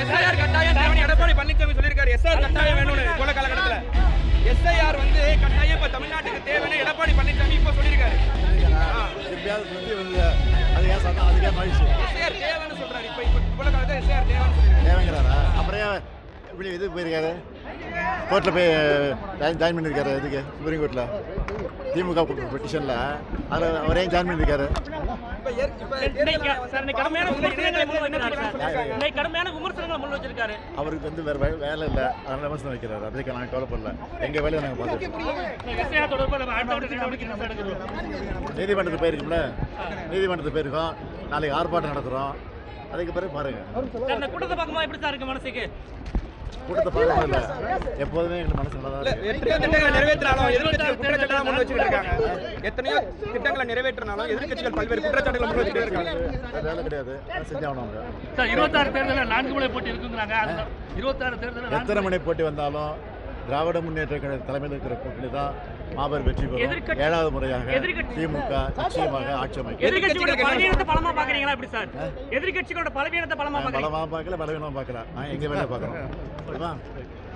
SIR கட்டாயம் தேவைன்னு எடப்பாடி பழனிசாமி சொல்லியிருக்காரு. எஸ்ஆர் கட்டாயம் வேணும்னு போல காலகட்டத்துல. எஸ்ஐஆர் வந்து கட்டாயம் இப்போ தமிழ்நாட்டுக்கு தேவைன்னு எடப்பாடி பழனிசாமி இப்போ சொல்லியிருக்காரு. எப்படியாவது வந்து அது ஏன் சொன்னா அதுக்கே மகிழ்ச்சி எஸ்ஐஆர் தேவைன்னு சொல்றாரு. இப்போ இப்போ போல காலத்துல எஸ்ஐஆர் தேவைன்னு சொல்லியிருக்காரு. தேவைங்கிறாரா? அப்புறம் ஏன் இப்படி இது போயிருக்காரு? கோர்ட்டில் போய் ஜாயின் பண்ணியிருக்காரு இதுக்கு சுப்ரீம் கோர்ட்டில் திமுக பெட்டிஷனில் அதில் அவரே ஜாயின் பண்ணியிருக்காரு. அவருக்கு வந்து வேறு வேலை இல்லை. அதனால விமர்சனம் வைக்கிறாரு. அதுக்கு நாங்கள் கவலைப்படல. எங்கள் வேலையை நாங்கள் பார்த்துருக்கோம்? நீதிமன்றத்துக்கு போயிருக்கோம்ல? நீதிமன்றத்துக்கு போயிருக்கோம். நாளைக்கு ஆர்ப்பாட்டம் நடத்துகிறோம் அதுக்கு பிறகு இந்த கூட்டத்தை பார்க்கும்போது எப்படி சார் இருக்கு மனசுக்கு? கூட்டத்தை எப்போதுமே எங்களுக்கு மனசு நல்லா எத்தனையோ திட்டங்களை நிறைவேற்றினாலும் எதிர்க்கட்சிகள் குற்றச்சாட்டுலாம் முன் வச்சுக்கிட்டு இருக்காங்க. எத்தனையோ திட்டங்களை நிறைவேற்றினாலும் எதிர்க்கட்சிகள் பல்வேறு குற்றச்சாட்டுகளை முன் வச்சுக்கிட்டு இருக்காங்க. அது வேலை கிடையாது. செஞ்சாகணும் அவங்க. சார் இருபத்தாறு தேர்தலில் நான்கு முறை போட்டி இருக்குங்கிறாங்க. இருபத்தாறு தேர்தலில் எத்தனை மணி போட்டி வந்தாலும் திராவிட முன்னேற்ற கழக தலைமையில் இருக்கிற கூட்டணி தான் மாபெரும் வெற்றி பெறும். ஏழாவது முறையாக திமுக நிச்சயமாக ஆட்சி அமைக்கும். எதிர்கட்சிகளோட பலவீனத்தை பலமா பாக்குறீங்களா எப்படி சார்? எதிர்கட்சிகளோட பலவீனத்தை பலமா நான் பாக்குறீங்க பலமாக பார்க்கல பலவீனமாக பார்க்கல. நான் எங்கள் வேலையை பார்க்குறோம் சரிமா